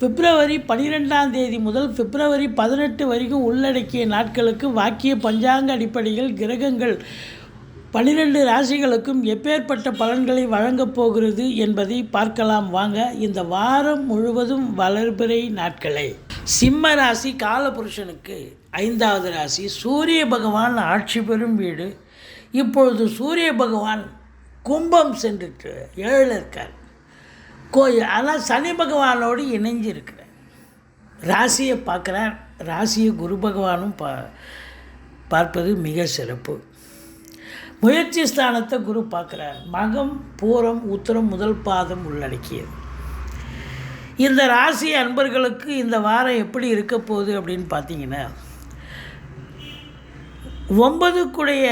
பிப்ரவரி பனிரெண்டாம் தேதி முதல் பிப்ரவரி பதினெட்டு வரைக்கும் உள்ளடக்கிய நாட்களுக்கு வாக்கிய பஞ்சாங்க அடிப்படையில் கிரகங்கள் பன்னிரெண்டு ராசிகளுக்கும் எப்பேற்பட்ட பலன்களை வழங்கப் போகிறது என்பதை பார்க்கலாம். வாங்க இந்த வாரம் முழுவதும் வளர்பிறை நாட்களை. சிம்ம ராசி காலபுருஷனுக்கு ஐந்தாவது ராசி. சூரிய பகவான் ஆட்சி பெறும் வீடு. இப்பொழுது சூரிய பகவான் கும்பம் சென்றுட்டு ஏழு இருக்கார். கோயில். ஆனால் சனி பகவானோடு இணைஞ்சு ராசியை பார்க்குறார். ராசியை குரு பகவானும் பா பார்ப்பது மிக சிறப்பு. முயற்சி ஸ்தானத்தை குரு பார்க்குறார். மகம் பூரம் உத்தரம் முதல் பாதம் உள்ளடக்கியது. இந்த ராசி அன்பர்களுக்கு இந்த வாரம் எப்படி இருக்க போகுது அப்படின்னு பார்த்தீங்கன்னா ஒன்பதுக்குடைய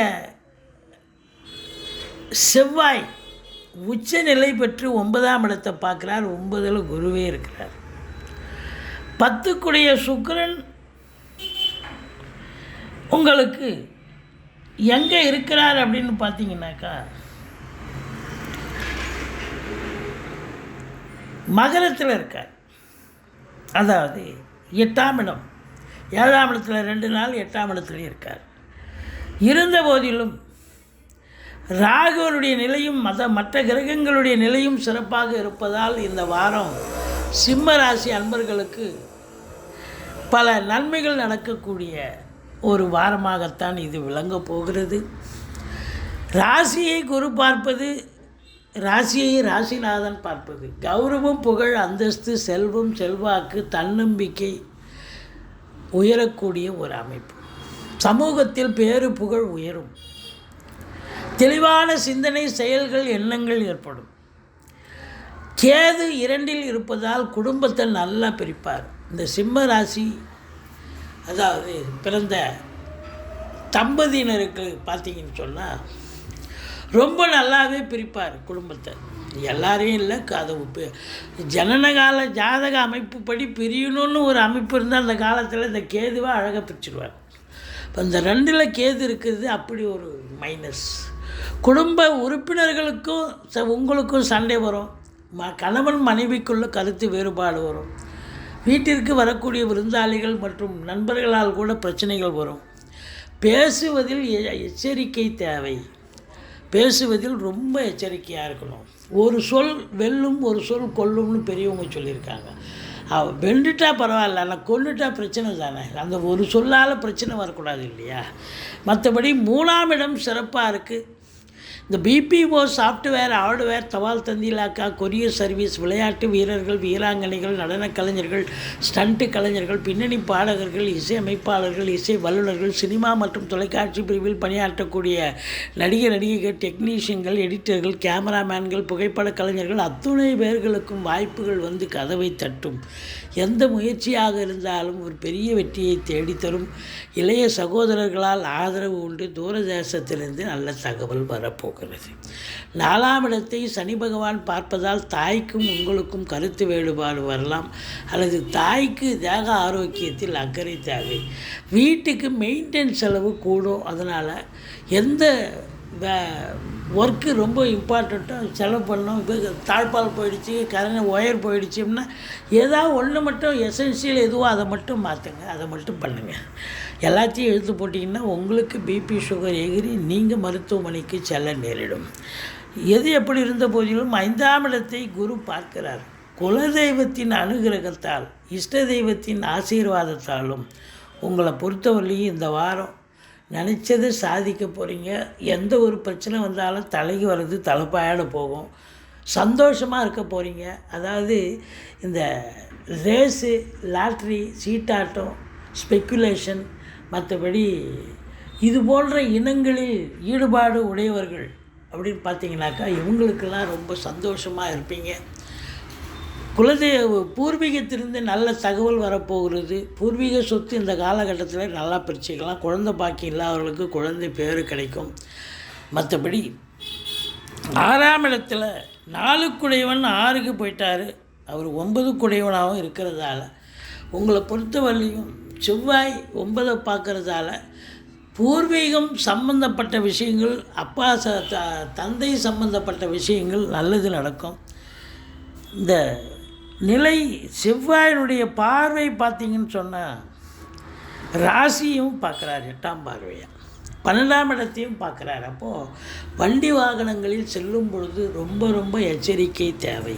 செவ்வாய் உச்ச நிலை பெற்று ஒன்பதாம் இடத்தை பார்க்குறார் ஒன்பதில் குருவே இருக்கிறார். பத்துக்குடைய சுக்கரன் உங்களுக்கு எங்கே இருக்கிறார் அப்படின்னு பார்த்தீங்கன்னாக்கா மகரத்தில் இருக்கார். அதாவது எட்டாம் இடம். ஏழாம் இடத்துல ரெண்டு நாள் எட்டாம் இடத்துலையும் இருக்கார். இருந்த போதிலும் ராகுவனுடைய நிலையும் மத மற்ற கிரகங்களுடைய நிலையும் சிறப்பாக இருப்பதால் இந்த வாரம் சிம்ம ராசி அன்பர்களுக்கு பல நன்மைகள் நடக்கக்கூடிய ஒரு வாரமாகத்தான் இது விளங்கப் போகிறது. ராசியை குரு பார்ப்பது ராசியை ராசிநாதன் பார்ப்பது. கௌரவம் புகழ் அந்தஸ்து செல்வம் செல்வாக்கு தன்னம்பிக்கை உயரக்கூடிய ஒரு அமைப்பு. சமூகத்தில் பேரு புகழ் உயரும். தெளிவான சிந்தனை செயல்கள் எண்ணங்கள் ஏற்படும். கேது இரண்டில் இருப்பதால் குடும்பத்தை நல்லா பிரிப்பார். இந்த சிம்ம ராசி அதாவது பிறந்த தம்பதியினருக்கு பார்த்தீங்கன்னு சொன்னால் ரொம்ப நல்லாவே பிரிப்பார் குடும்பத்தை. எல்லாரையும் இல்லை அது ஜனனகால ஜாதக அமைப்புப்படி பிரியணும்னு ஒரு அமைப்பு இருந்தால் அந்த காலத்தில் இந்த கேதுவாக அழகாக பிரிச்சுடுவார் இப்போ இந்த ரெண்டில் கேது இருக்கிறது அப்படி ஒரு மைனஸ் குடும்ப உறுப்பினர்களுக்கும் ச உங்களுக்கும் சண்டை வரும். ம கணவன் மனைவிக்குள்ள கருத்து வேறுபாடு வரும். வீட்டிற்கு வரக்கூடிய விருந்தாளிகள் மற்றும் நண்பர்களால் கூட பிரச்சனைகள் வரும். பேசுவதில் எச்சரிக்கை தேவை. பேசுவதில் ரொம்ப எச்சரிக்கையாக இருக்கணும். ஒரு சொல் வெல்லும் ஒரு சொல் கொல்லும்னு பெரியவங்க சொல்லியிருக்காங்க. அவ வெண்டுட்டா பரவாயில்ல ஆனால் கொண்டுட்டா பிரச்சனை தானே. அந்த ஒரு சொல்லால் பிரச்சனை வரக்கூடாது இல்லையா? மற்றபடி மூணாம் இடம் சிறப்பாக இருக்குது இந்த பிபிஓ சாஃப்ட்வேர் ஹார்ட்வேர் தபால் தந்திலாக்கா கொரியர் சர்வீஸ் விளையாட்டு வீரர்கள் வீராங்கனைகள் நடனக் கலைஞர்கள் ஸ்டண்ட்டு கலைஞர்கள் பின்னணி பாடகர்கள் இசை அமைப்பாளர்கள் இசை வல்லுநர்கள் சினிமா மற்றும் தொலைக்காட்சி பிரிவில் பணியாற்றக்கூடிய நடிகர் நடிகைகள் டெக்னீஷியன்கள் எடிட்டர்கள் கேமராமேன்கள் புகைப்பட கலைஞர்கள் அத்துணை பேர்களுக்கும் வாய்ப்புகள் வந்து கதவை தட்டும். எந்த முயற்சியாக இருந்தாலும் ஒரு பெரிய வெற்றியை தேடித்தரும். இளைய சகோதரர்களால் ஆதரவு உண்டு. தூரதேசத்திலிருந்து நல்ல தகவல் வரப்போம். போகிறது நாலாம் இடத்தை சனி பகவான் பார்ப்பதால் தாய்க்கும் உங்களுக்கும் கருத்து வேறுபாடு வரலாம். அல்லது தாய்க்கு தேக ஆரோக்கியத்தில் அக்கறை தேவை. வீட்டுக்கு மெயின்டெனன்ஸ் செலவு கூடும். அதனால் எந்த ஒர்க்கு ரொம்ப இம்பார்ட்டண்ட்டாக செலவு பண்ணோம் இப்போ தாழ்பால் போயிடுச்சு கரண்ட் ஒயர் போயிடுச்சு ஏதாவது ஒன்று மட்டும் எசென்சியல் எதுவோ அதை மட்டும் மாற்றுங்க அதை மட்டும் பண்ணுங்கள் எல்லாத்தையும் எழுத்து போட்டிங்கன்னா உங்களுக்கு பிபி சுகர் எகிரி நீங்கள் மருத்துவமனைக்கு செல்ல நேரிடும். எது எப்படி இருந்த போதிலும் ஐந்தாம் இடத்தை குரு பார்க்கிறார். குலதெய்வத்தின் அனுகிரகத்தால் இஷ்ட தெய்வத்தின் ஆசீர்வாதத்தாலும் உங்களை பொறுத்தவரையிலையும் இந்த வாரம் நினச்சதை சாதிக்க போகிறீங்க எந்த ஒரு பிரச்சனை வந்தாலும் தலைக்கு வர்றது தலைப்பாயோட போகும். சந்தோஷமாக இருக்க போகிறீங்க அதாவது இந்த ரேஸு லாட்ரி சீட்டாட்டம் ஸ்பெக்குலேஷன் மற்றபடி இது போன்ற இனங்களில் ஈடுபாடு உடையவர்கள் அப்படின்னு பார்த்தீங்கன்னாக்கா இவங்களுக்கெல்லாம் ரொம்ப சந்தோஷமாக இருப்பீங்க. குலதெய்வ பூர்வீகத்திலிருந்து நல்ல தகவல் வரப்போகிறது. பூர்வீக சொத்து இந்த காலகட்டத்தில் நல்லா பிரிச்சுக்கலாம். குழந்தை பாக்கி இல்லாதவர்களுக்கு குழந்தை பேர் கிடைக்கும். மற்றபடி ஆறாம் இடத்துல நாலுக்குடையவன் ஆறுக்கு போயிட்டார். அவர் ஒன்பது குடையவனாகவும் இருக்கிறதால உங்களை பொறுத்தவரையும் செவ்வாய் ஒன்பதை பார்க்குறதால பூர்வீகம் சம்பந்தப்பட்ட விஷயங்கள் அப்பா ச த தந்தை சம்பந்தப்பட்ட விஷயங்கள் நல்லது நடக்கும். இந்த நிலை செவ்வாயினுடைய பார்வை பார்த்தீங்கன்னு சொன்னால் ராசியும் பார்க்குறாரு எட்டாம் பார்வையாக பன்னெண்டாம் இடத்தையும் பார்க்குறாரு. அப்போது வண்டி வாகனங்களில் செல்லும் பொழுது ரொம்ப ரொம்ப எச்சரிக்கை தேவை.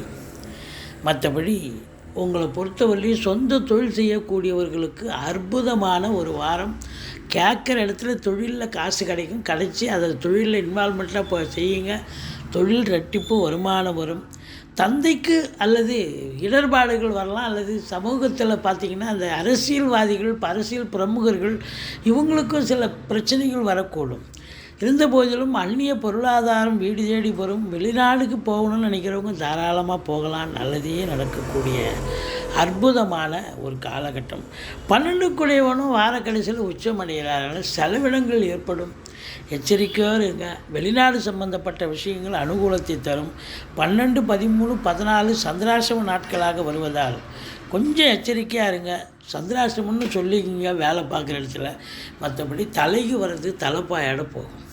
மற்றபடி உங்களை பொறுத்தவரையும் சொந்த தொழில் செய்யக்கூடியவர்களுக்கு அற்புதமான ஒரு வாரம். கேட்குற இடத்துல தொழிலில் காசு கிடைக்கும். கிடச்சி அதை தொழிலில் இன்வால்மெண்ட்டாக இப்போ செய்யுங்க. தொழில் ரெட்டிப்பு வருமானம் வரும். தந்தைக்கு அல்லது இடர்பாடுகள் வரலாம். அல்லது சமூகத்தில் பார்த்திங்கன்னா அந்த அரசியல்வாதிகள் அரசியல் பிரமுகர்கள் இவங்களுக்கும் சில பிரச்சனைகள் வரக்கூடும். இருந்தபோதிலும் அந்நிய பொருளாதாரம் வீடு தேடி வரும். வெளிநாடுக்கு போகணும்னு நினைக்கிறவங்க தாராளமாக போகலாம். நல்லதே நடக்கக்கூடிய அற்புதமான ஒரு காலகட்டம். பன்னெண்டுக்குடையவனும் வார கடைசியில் உச்சமடைகிறார்கள். செலவினங்கள் ஏற்படும். எச்சரிக்கையாக இருங்க. வெளிநாடு சம்பந்தப்பட்ட விஷயங்கள் அனுகூலத்தை தரும். பன்னெண்டு பதிமூணு பதினாலு சந்திராசிரம நாட்களாக வருவதால் கொஞ்சம் எச்சரிக்கையாக இருங்க. சந்திராசிரமம்னு சொல்லிக்கிங்க வேலை பார்க்குற இடத்துல. மற்றபடி தலைக்கு வர்றது தலைப்பாயோட போகும்.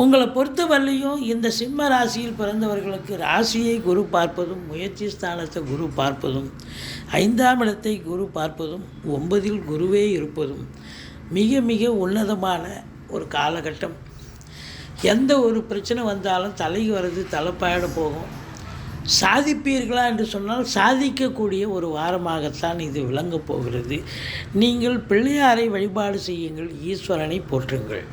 உங்களை பொறுத்தவரையிலையும் இந்த சிம்ம ராசியில் பிறந்தவர்களுக்கு ராசியை குரு பார்ப்பதும் முயற்சி ஸ்தானத்தை குரு பார்ப்பதும் ஐந்தாம் இடத்தை குரு பார்ப்பதும் ஒன்பதில் குருவே இருப்பதும் மிக மிக உன்னதமான ஒரு காலகட்டம். எந்த ஒரு பிரச்சனை வந்தாலும் தலைக்கு வர்றது தலைப்பாயிட போகும். சாதிப்பீர்களா என்று சொன்னால் சாதிக்கக்கூடிய ஒரு வாரமாகத்தான் இது விளங்கப் போகிறது. நீங்கள் பிள்ளையாரை வழிபாடு செய்யுங்கள் ஈஸ்வரனை போற்றுங்கள்.